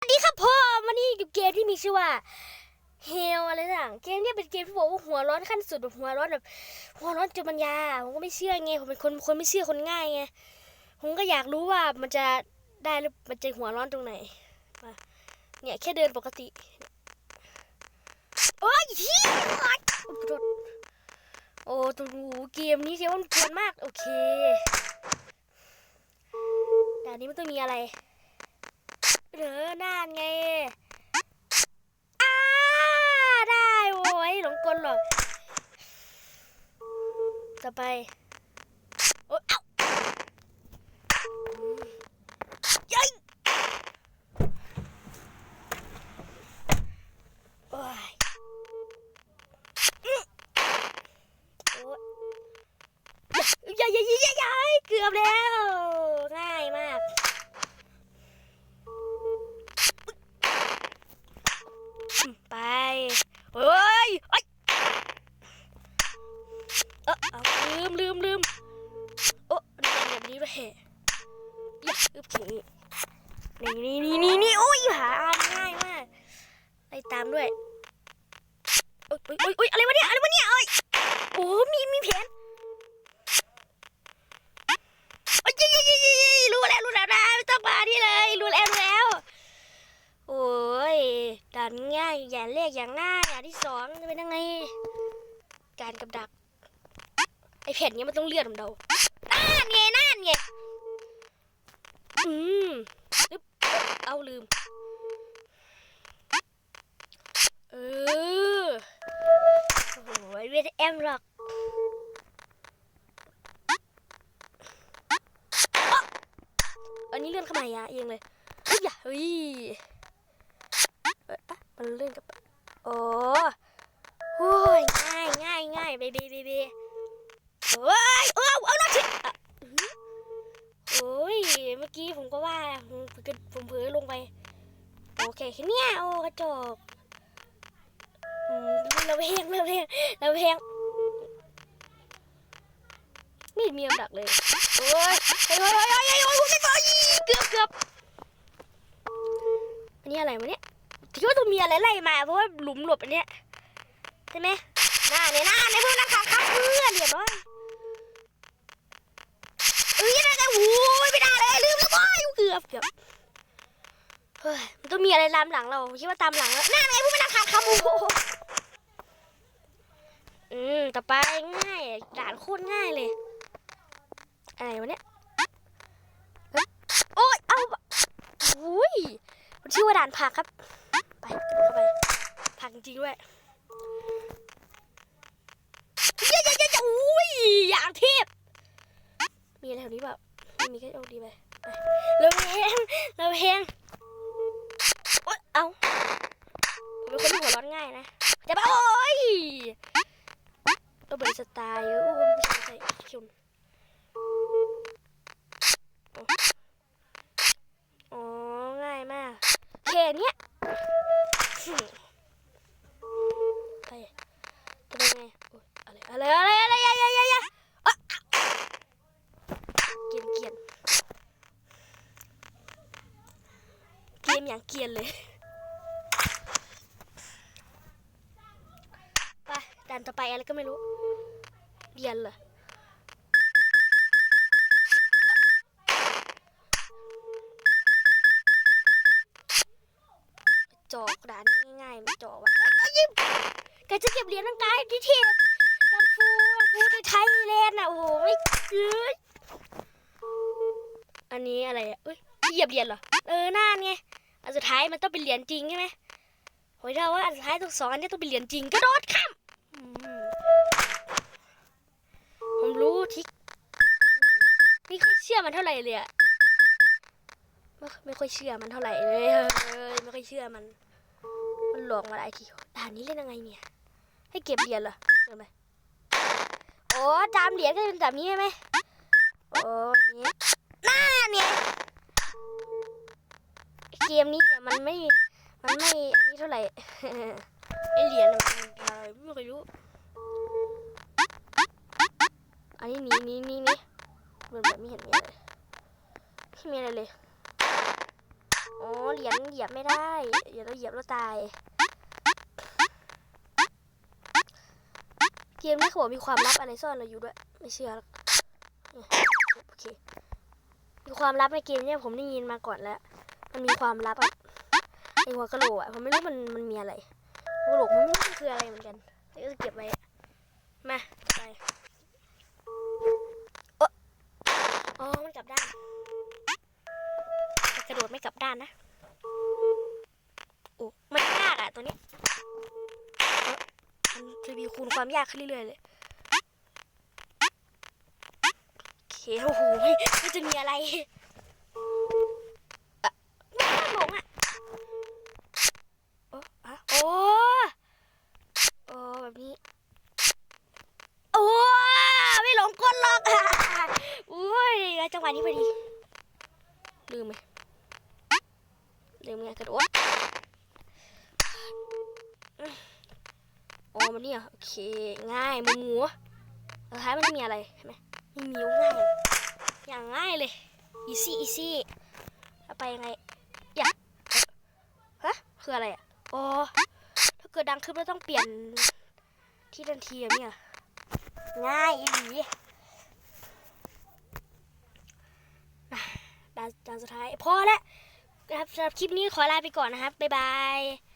สวัสดีครับพ่อวันนี้อยู่เกมที่มีชื่อว่าเฮลอะไรต่างเกมเนี้เป็นเกมที่บอกว่าหัวร้อนขั้นสุดแบบหัวร้อนแบบ หัวร้อนจนปัญญาผมก็ไม่เชื่อไงผมเป็นคนคนไม่เชื่อคนง่ายไงผมก็อยากรู้ว่ามันจะได้หรือมันจะหัวร้อนตรงไหนมาเนี่ยแค่เดินปกติโอ้ยฮีโอ้ตัวเกมนี้เกมมันกวนมากโอเคแต่นนี้มันต้องมีอะไร เออน่านไงอ้าได้โว้ยหลงกลหรอกต่อไปโอ๊ยเอ้ายัยโอ้ยโอ๊ยย่าอย่ายย่ายเกือบแล้ว ง่ายมาก ไปเฮ้ยเอ้ยเออเอาลืมลืมลืมโอ้นี่แบบนี้ด้วยอย่าอึบถึงนี่นี่นี่นี่นี่โอ้ยหาอ่านง่ายมากไปตามด้วยโอ้ยโอ้ยโอ้ยอะไรวะเนี่ยอะไรวะเนี่ยเอ้ยโอ้มีมีแผนโอ้ยยี่ยี่ยี่ยี่ยี่รู้แล้วรู้แล้วนะไม่ต้องมาที่เลยรู้แล้วรู้แล้ว โอ้ย ด่านง่ายอย่างแรกอย่างง่ายอย่างที่สองจะเป็นยังไง การกับดัก ไอแผ่นเนี้ยมันต้องเลือดของเราน่านไงน่านไงอืมอึ๊บเอาลืม เออโอ้โหเวทแอมหรอกอันนี้เลื่อนเข้ามาอะเองเลยเฮ้ยอย่าเฮ้ย เอ้ยอะมันเลื่อนกับโอ้โอ้ยง่ายง่ายง่ายเบบีเบบีโอ้ยเอาเอาหน้าชิอะอื้อหือโอ้ยเมื่อกี้ผมก็ว่าผมผลอผมเผลอลงไป โอเคแค่นี้โอ้กระจกเราเพลงเราเพลงเราเพลงไม่มีอันดักเลยโอ้ยเฮ้ยเฮ้ยเฮ้ยเฮ้ยเฮ้ยโอ้ยเกือบเกือบอันนี้อะไรวะเนี่ย คิดว่าต้องมีอะไรไล่มา เพราะว่าหลุมหลบอันเนี้ยใช่ไหมหน้าเนี่ยหน้าเนี่ยพวกนักข่าวข้าเพื่อนเรียบร้อยเอ้ยนั่นไงโอ้ยไม่ได้เลยลืมแล้วบอยเกือบเกือบเฮ้ยมันต้องมีอะไรตามหลังเราคิดว่าตามหลังแล้วหน้าไงพวกนักข่าวข้าโอ้โหอืมต่อไปง่ายด่านโคตรง่ายเลยอะไรวะเนี้ยโอ้ยเอาอุ้ยมันชื่อว่าด่านผักครับ ไปเข้าไปผักจริงด้วยเย้เย้เย้เย้อุ้ยอย่างเทพมีอะไรแถวนี้แบบมีแค่โชคดีไปไปเร็วแพงเร็วแพงโอ๊ยเอาผมเป็นคนที่หัวร้อนง่ายนะจะบ้าโอ้ยเราเบิสไตล์โอ้ยไม่ใช่ไม่ใช่คิวอ๋อ ง่ายมากแค่เนี้ย ไปจะเป็นไงอะไรอะไรอะไรอะไรอะไรอะไรเกียนเกียนเกมอย่างเกียนเลยไปด่านต่อไปอะไรก็ไม่รู้เรียนเหร จอกด่านง่ายๆไม่จอกว่ะเอ้ยยิ้มแกจะเก็บเหรียญร่างกายที่เทียบกังฟูกังฟูในไทยแลนด์อะโอ้โหไม่เกินอันนี้อะไรอะเอ้ยเหยียบเหรียญเหรอเออน่านไงอันสุดท้ายมันต้องเป็นเหรียญจริงใช่ไหมโอ้ยเราว่าอันสุดท้ายต้องสองอันนี้ต้องเป็นเหรียญจริงกระโดดข้ามอืมผมรู้ทิกไม่ค่อยเชื่อมันเท่าไหร่เลยอะ ไม่ไม่ค่อยเชื่อมันเท่าไหร่เลยเฮ้ยไม่ค่อยเชื่อมัน มันหลอกมาหลายทีด่านนี้เล่นยังไงเนี่ย ให้เก็บเหรียญเหรอเห็นไหมโอ้จามเหรียญก็เป็นแบบนี้ใช่ไหมโอ้นี้หน้าเนี่ยเกมนี้เนี่ยมันไม่มันไม่อันนี้เท่าไหร่ไอเหรียญน่ะมันอะไรไม่เคยรู้อันนี้นี้นี้นี้นี้เหมือนแบบไม่เห็นมีอะไรไม่มีอะไรเลย อ๋อเหรียญเหยียบไม่ได้เหรียญเราเหยียบแล้วตายเกมนี้เขาบอกมีความลับอะไรซ่อนเราอยู่ด้วย ไม่เชื่อหรอกโอเคมีความลับในเกมเนี่ยผมได้ยินมาก่อนแล้ว มันมีความลับอะไอหัวกะโหลกอะผมไม่รู้มันมันมีอะไรหัวกะโหลกมันไม่รู้คืออะไรเหมือนกันแต่ก็จะเก็บไว้มาไปโอ๊ะอ๋อ มันกลับด้านแต่กระโดดไม่กลับด้านนะโอ้มันยากอะตัวนี้มันจะมีคูณความยากขึ้นเรื่อยๆเลยโอเคโอ้โหมันจะมีอะไรอะไม่น่าหลงอะโอ้อะโอ้โอ้แบบนี้โอ้ไม่หลงกลหรอกอุ้ยจังหวะนี้พอดีลืมไหม ลืมไงกระโดดโอ้มันเนี่ยโอเค ง่ายมูหมูสุดท้ายมันม่มีอะไรเห็นไหมไม่มีง่ายอย่างง่ายเลยอีซี่อีซี่เอาไปยังไงอย่าฮะคืออะไรอะอ๋อถ้าเกิดดังขึ้นเราต้องเปลี่ยนที่ทันทีอะเนี่ยง่ายอีหลีอะด่านด่านสุดท้ายพอแล้ว นะครับสำหรับคลิปนี้ขอลาไปก่อนนะครับ บ๊ายบาย